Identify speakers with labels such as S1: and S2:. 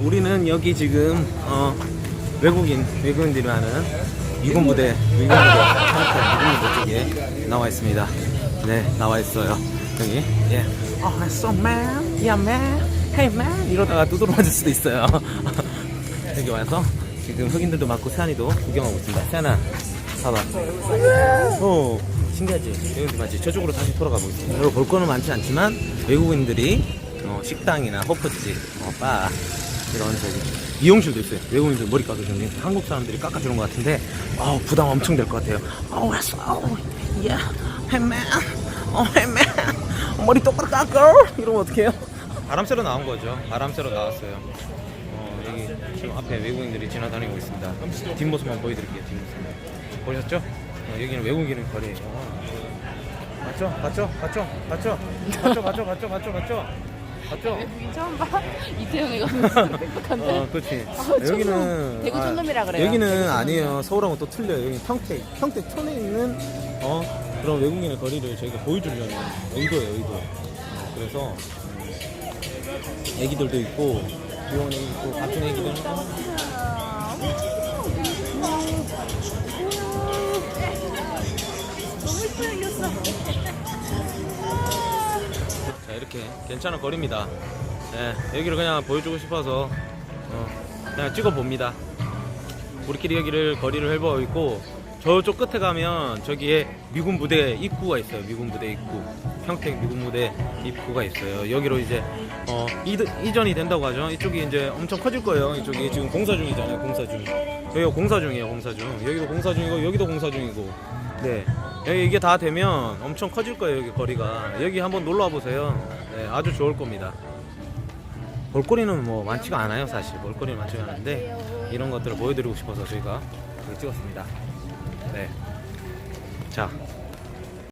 S1: 우리는 여기 지금 어, 외국인 외국인들이 많은 미군 부대 미군 부대 한국 미군 부대 쪽에 나와 있습니다. 네 나와 있어요. 여기 예. Oh, so man, yeah man, hey man 이러다가 두드러 맞을 수도 있어요. 여기 와서 지금 흑인들도 많고 세안이도 구경하고 있습니다. 세안아, 봐봐. 오, 신기하지? 여기 맞지? 저쪽으로 다시 돌아가 보겠습니다. 여기 볼 거는 많지 않지만 외국인들이 어, 식당이나 호프집, 어, 바 이런 저기 미용실도 있어요. 외국인들 머리 게 한국 사람들이 깎아주는 것 같은데 어, 부담 엄청 될 것 같아요. Oh, yeah, hey man, oh hey man, 머리 똑바로 깎아. 이러면 어떡해요? 바람 쐬러 나온 거죠. 바람 쐬러 나왔어요. 어, 여기 지금 앞에 외국인들이 지나다니고 있습니다. 뒷모습만 보여드릴게요. 뒷모습. 보셨죠? 어, 여기는 외국인의 거리예요. 맞죠? 맞죠? 맞죠? 맞죠? 맞죠? 맞죠? 맞죠? 맞죠? 맞죠? 맞죠?
S2: 외국인 처음 봐. 이태영이가 똑똑한데.
S1: 어, 그렇지.
S2: 아, 저거 대구 촌놈이라 그래요.
S1: 여기는
S2: 대구 촌놈.
S1: 아니에요. 서울하고 또 틀려요. 여기 평택, 평택 촌에 있는 어 그런 외국인의 거리를 저희가 보여주려는 의도예요, 의도. 어, 그래서 음, 애기들도 있고 귀여운 애기 있고 같은 애기들.
S2: 너무 이쁘게 생겼어.
S1: 자 이렇게 괜찮은 거리입니다. 네, 여기를 그냥 보여주고 싶어서 어, 그냥 찍어 봅니다. 우리끼리 여기를 거리를 해보고 있고 저쪽 끝에 가면 저기에 미군 부대 입구가 있어요. 미군 부대 입구, 평택 미군 부대 입구가 있어요. 여기로 이제 어, 이, 이전이 된다고 하죠. 이쪽이 이제 엄청 커질 거예요. 이쪽이 지금 공사 중이잖아요. 공사 중. 여기가 공사 중이에요. 공사 중. 여기도 공사 중이고 여기도 공사 중이고. 네. 여기 이게 다 되면 엄청 커질 거예요. 여기 거리가. 여기 한번 놀러 와 보세요. 네, 아주 좋을 겁니다. 볼거리는 뭐 많지가 않아요 사실 볼거리는 많지가 않은데 이런 것들을 보여드리고 싶어서 저희가 찍었습니다 네. 자